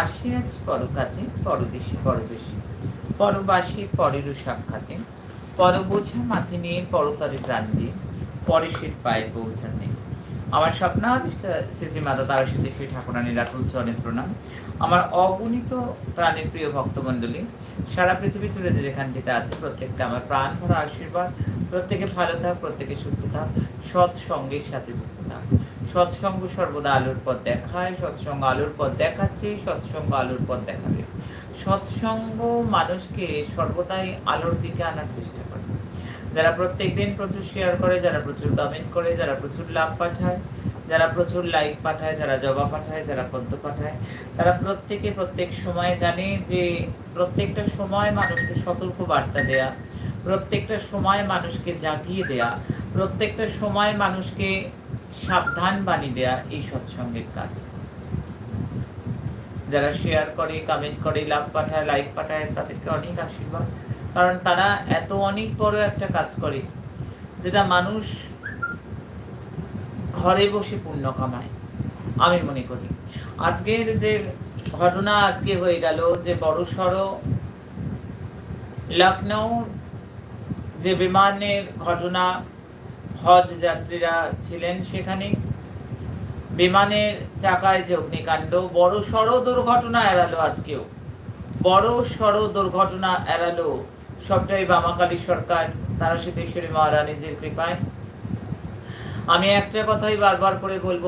আসে আজ পরকাজে, পরদেশে পরদেশে পরবাসী পরেরও সাক্ষাতে পর বোঝা মাথে নিয়ে পরতরে প্রাণ দিয়ে পরেশের পায়ে পৌঁছাতে আমার স্বপ্নাদিষ্ট শ্রী মাতা তারা সিদ্ধেশ্বরী ঠাকুরানীর রাতুল চরণে প্রণাম। আমার অগণিত প্রাণের প্রিয় ভক্তমণ্ডলী, সারা পৃথিবী জুড়ে যে যেখানটিতে আছে, প্রত্যেকটা আমার প্রাণ ভরা আশীর্বাদ, প্রত্যেকে ভালো থাক, প্রত্যেকে সুস্থ থাক সৎ সঙ্গের সাথে যুক্ত থাক। সৎসঙ্গ সর্বদা আলোর পথ দেখায়, সৎসঙ্গ আলোর পথ দেখাচ্ছে, সৎসঙ্গ আলোর পথ দেখাবে। সৎসঙ্গ মানুষকে সর্বদাই আলোর দিকে আনার চেষ্টা করে। যারা প্রত্যেক দিন প্রচুর শেয়ার করে, যারা প্রচুর কমেন্ট করে, যারা প্রচুর লাভ পাঠায়, যারা প্রচুর লাইক পাঠায়, যারা জবা পাঠায়, যারা পদ্ম পাঠায়, তারা প্রত্যেকে প্রত্যেক সময় জানে যে প্রত্যেকটা সময় মানুষকে সতর্ক বার্তা দেয়া, প্রত্যেকটা সময় মানুষকে জাগিয়ে দেয়া, প্রত্যেকটা সময় মানুষকে সাবধান বাণী দেয়া এই সৎসঙ্গের কাজ। যারা শেয়ার করে কমেন্ট করে লাভ পাঠায় লাইক পাঠায়, তাদেরকে অনেক আশীর্বাদ। কারণ তারা এত অনেক বড় একটা কাজ করে, যেটা মানুষ ঘরে বসে পুণ্য কামায়। আমি মনে করি। আজকের যে ঘটনা আজকে হয়ে গেল, যে বড় সড়ো লখনৌ যে বিমানের ঘটনা হজ যাত্রীরা ছিলেন সেখানে। বিমানের চাকায় যে অগ্নিকাণ্ড, বড় সড় দুর্ঘটনা এড়ালো আজকেও। বড় সড় দুর্ঘটনা এড়ালো সবটাই বামাকালী সরকার তারা সিদ্ধেশ্বরী মহারানীজির কৃপায়। আমি একটা কথাই বারবার করে বলব,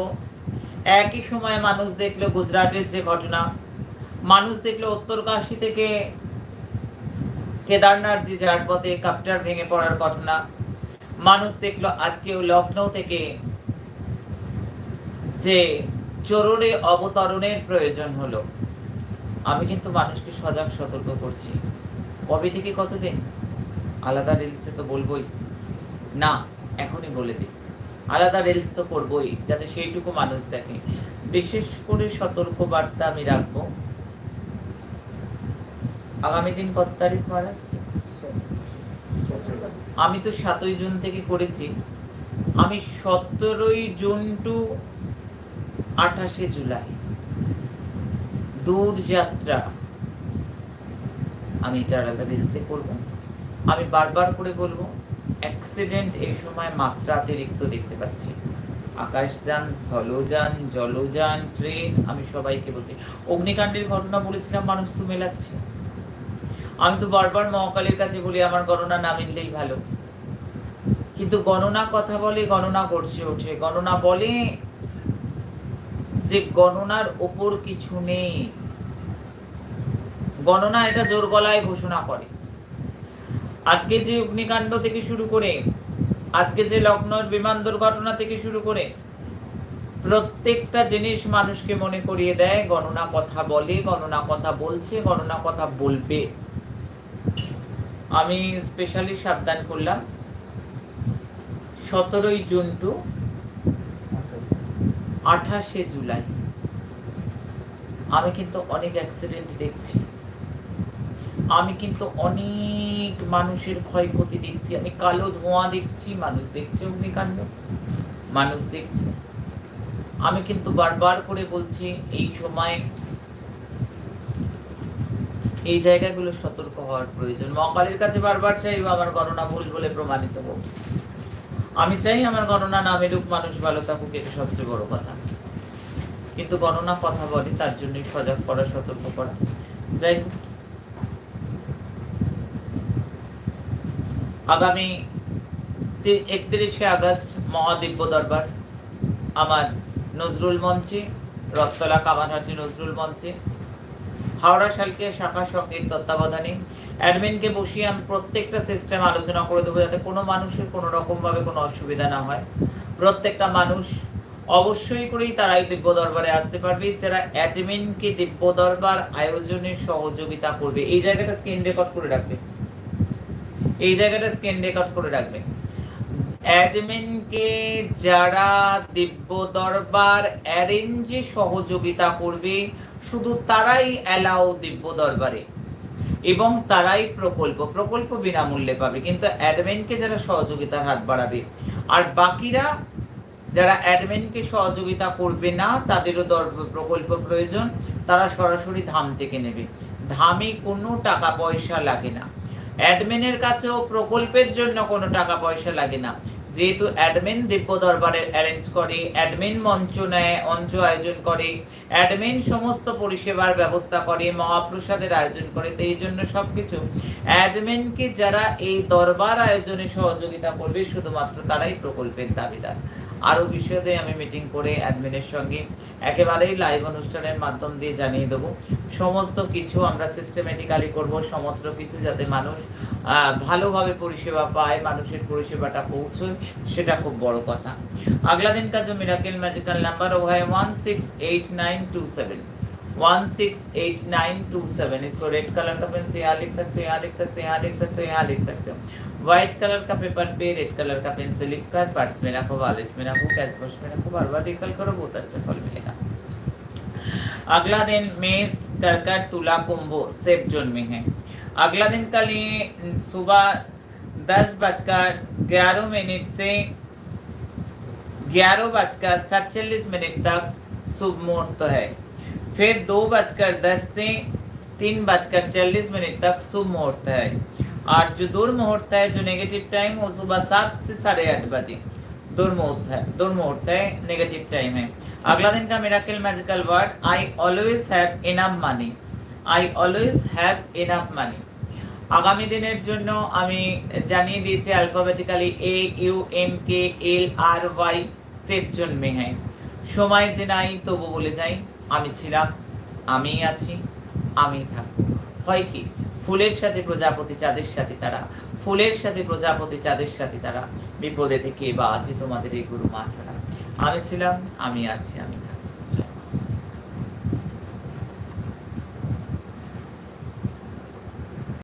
একই সময়ে মানুষ দেখল গুজরাটের যে ঘটনা। মানুষ দেখল উত্তরকাশী থেকে কেদারনাথ যে পথে কাপ্টার ভেঙে পড়ার ঘটনা। মানুষ দেখল আজকেও লখনৌ থেকে যে চোররে অবতরণের প্রয়োজন হলো। আমি কিন্তু মানুষকে সজাগ সতর্ক করছি। কবে থেকে কতদিন? আলাদা রিলসে তো বলবোই। না, এখনই বলে দিই। আলাদা রিলস তো করবোই, যাতে সেইটুকু মানুষ দেখে। বিশেষ করে সতর্ক বার্তা আমি রাখব। আগামী দিন কত তারিখ মারা আমি তো সাতই জুন থেকে করেছি। আমি সতেরোই জুন টু আঠাশে জুলাই। দূর যাত্রা। আমি এটা আলাদা রিলসে করব। আমি বারবার করে বলব অ্যাক্সিডেন্ট এই সময় মাত্রা অতিরিক্ত দেখতে পাচ্ছি। আকাশযান স্থলযান জলযান ট্রেন আমি সবাইকে বলছি। অগ্নিকাণ্ডের ঘটনা বলেছিলাম, মানুষ তো মেলাচ্ছে। আমি তো বারবার মহাকালের কাছে বলি, আমার গণনা না মিললেই ভালো। কিন্তু গণনা কথা বলে, গণনা গড়ছে ওঠে। গণনা বলে যে গণনার ওপর কিছু নেই। গণনা এটা জোর গলায় ঘোষণা করে। আজকে যে অগ্নিকাণ্ড থেকে শুরু করে, আজকে যে লখনৌর বিমান দুর্ঘটনা থেকে শুরু করে, প্রত্যেকটা জিনিস মানুষকে মনে করিয়ে দেয়, গণনা কথা বলে, গণনা কথা বলছে, গণনা কথা বলবে। আমি স্পেশালি সাবধান করলাম। সতেরোই জুন টু আঠাশে জুলাই। আমি কিন্তু অনেক অ্যাক্সিডেন্ট দেখছি। আমি কিন্তু অনেক মানুষের ক্ষয়ক্ষতি দেখছি। আমি কালো ধোঁয়া দেখছি, মানুষ দেখছে অগ্নিকাণ্ড, মানুষ দেখছে। আমি কিন্তু বারবার করে বলছি, এই সময় এই জায়গাগুলো সতর্ক হওয়ার প্রয়োজন। মকালের কাছে বারবার চাইব আমার গণনা ভুল বলে প্রমাণিত হোক। আমি চাই আমার গণনা না মেরুক মানুষ ভালো থাকুক, এটা সবচেয়ে বড় কথা। কিন্তু গণনা কথা বলে, তার জন্যই সজাগ করা সতর্ক করা। যাই হোক। আগামী একত্রিশে আগস্ট মহাদিব্য দরবার, আমার নজরুল মঞ্চে রথতলা কামারহাটি নজরুল মঞ্চে। হাওড়া শালকে শাখা সংগীত তত্ত্বাবধানে। অ্যাডমিনকে বসিয়ে আমি প্রত্যেকটা সিস্টেম আলোচনা করে দেবো যাতে কোনো মানুষের কোনো রকমভাবে কোনো অসুবিধা না হয়। প্রত্যেকটা মানুষ অবশ্যই করেই তারা এই দিব্য দরবারে আসতে পারবে। যারা অ্যাডমিনকে দিব্য দরবার আয়োজনে সহযোগিতা করবে, এই জায়গাটা স্ক্রিন রেকর্ড করে রাখবে। এই জায়গাটা স্ক্রিন রেকর্ড করে রাখবে। অ্যাডমিনকে যারা দিব্য দরবার অ্যারেঞ্জে সহযোগিতা করবে শুধু তারাই অ্যালাউ দিব্য দরবারে এবং তারাই প্রকল্প প্রকল্প বিনামূল্যে পাবে। কিন্তু অ্যাডমিনকে যারা সহযোগিতার হাত বাড়াবে, আর বাকিরা যারা অ্যাডমিনকে সহযোগিতা করবে না, তাদেরও দর, প্রকল্প প্রয়োজন, তারা সরাসরি ধাম থেকে নেবে। ধামে কোনো টাকা পয়সা লাগে না। অ্যাডমিনের কাছেও প্রকল্পের জন্য কোনো টাকা পয়সা লাগে না। যেহেতু অ্যাডমিন দিব্য দরবারের অ্যারেঞ্জ করে, অ্যাডমিন মঞ্চ নেয়, মঞ্চ আয়োজন করে, অ্যাডমিন সমস্ত পরিষেবার ব্যবস্থা করে, মহাপ্রসাদের আয়োজন করে, তো এই জন্য সব কিছু অ্যাডমিনকে যারা এই দরবার আয়োজনে সহযোগিতা করবে, শুধুমাত্র তারাই প্রকল্পের দাবিদার। আরও বিশদে আমি মিটিং করে অ্যাডমিনের সঙ্গে একেবারেই লাইভ অনুষ্ঠানের মাধ্যম দিয়ে জানিয়ে দেবো সমস্ত কিছু আমরা সিস্টেমেটিক্যালি করব সমস্ত কিছু যাতে মানুষ আহ, ভালোভাবে পরিষেবা পায় মানুষের পরিষেবাটা পৌঁছয় সেটা খুব বড় কথা अगला दिन का जो मिराकल मैजिकल नंबर वो है one six eight nine two seven one six eight nine two seven इसको रेड कलर का पेन से यहाँ लिख सकते हो यहाँ लिख सकते हो यहाँ लिख सकते हो यहाँ लिख सकते हो व्हाइट कलर का पेपर पे रेड कलर का पेन से लिख कर पर्स में रखो वॉलेट में रखो कैश बॉक्स में रखो बार बार रिकल करो, बहुत अच्छा फल मिलेगा। अगला दिन मेष, कर्कट, तुला, कुंभ सेफ़ जोन में है। अगला दिन का लिए सुबह दस बजकर ग्यारह मिनट से ग्यारह बजकर सैतालीस मिनट तक शुभ मुहूर्त है। फिर दो बजकर दस से तीन बजकर चालीस मिनट तक शुभ मुहूर्त है। और जो दुर्मुहूर्त है जो नेगेटिव टाइम वो सुबह सात से साढ़े आठ बजे दुर्मुहूर्त है दुर्मुहूर्त है नेगेटिव टाइम है अगला दिन का miracle magical word I always have enough money I always have enough money আগামী দিনের জন্য আমি জানিয়ে দিয়েছি alphabetically A U M K L R Y safe জন্মে হ্যাঁ সময় যে নাই তবু বলে যাই আমি ছিলাম আমি আছি আমি থাকবো হয় কি ফুলের সাথে প্রজাপতি চাঁদের সাথে তারা, ফুলের সাথে প্রজাপতি চাঁদের সাথে তারা। বিপদে থেকে বা আছে তোমাদের এই গুরু মা ছাড়া আমি ছিলাম, আমি আছি, আমি